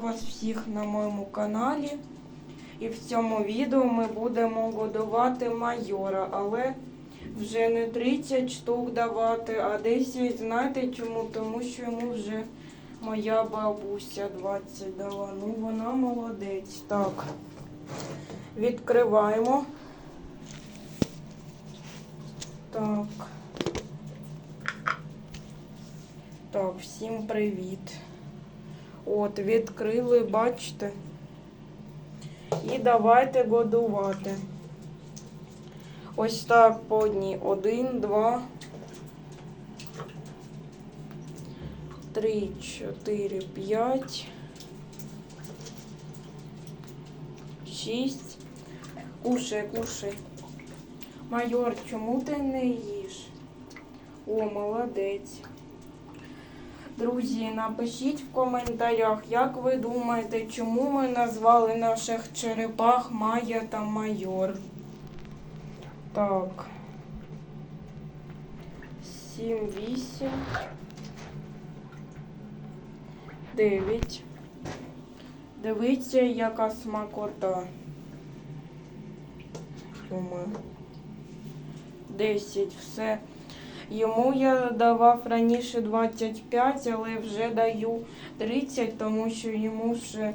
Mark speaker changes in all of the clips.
Speaker 1: вас всіх на моєму каналі. І в цьому відео ми будемо годувати майора, але вже не 30 штук давати, а 10. Знаєте чому? Тому що йому вже моя бабуся 20 дала. Ну вона молодець. Так. Відкриваємо. Так. Так, всім привіт. От, відкрили, бачите. І давайте годувати. Ось так по одній. Один, два, три, чотири, п'ять, шість. Кушай, кушай. Майор, чому ти не їш? О, молодець. Друзі, напишіть в коментарях, як ви думаєте, чому ми назвали наших черепах Майя та Майор. Так. 7, 8, 9. Дивіться, яка смакота. Думаю. 10. Все. Йому я давав раніше 25, але вже даю 30, тому що йому ще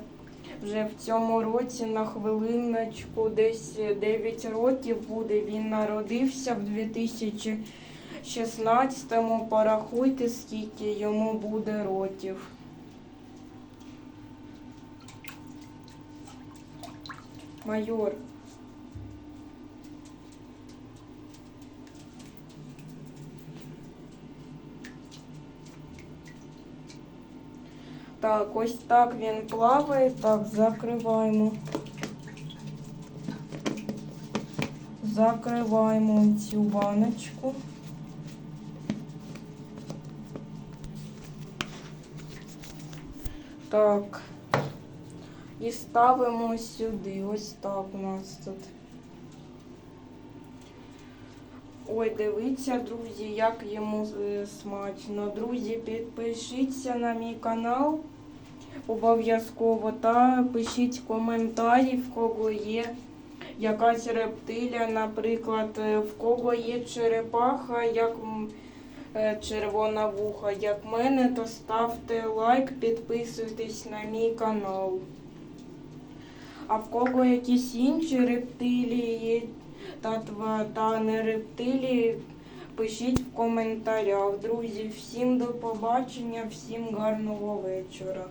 Speaker 1: вже в цьому році на хвилиночку десь 9 років буде. Він народився в 2016-му. Порахуйте, скільки йому буде років. Майор. Так, ось так він плаває. Так, закриваємо. Закриваємо цю баночку. Так. І ставимо сюди. Ось так у нас тут. Ой, дивіться, друзі, як йому е, смачно. Друзі, підпишіться на мій канал обов'язково та пишіть коментарі, в кого є якась рептилія, наприклад, е, в кого є черепаха, як е, червона вуха, як мене, то ставте лайк, підписуйтесь на мій канал. А в кого якісь інші рептилії та, та не рептилії, пишіть в коментарях. Друзі, всім до побачення, всім гарного вечора.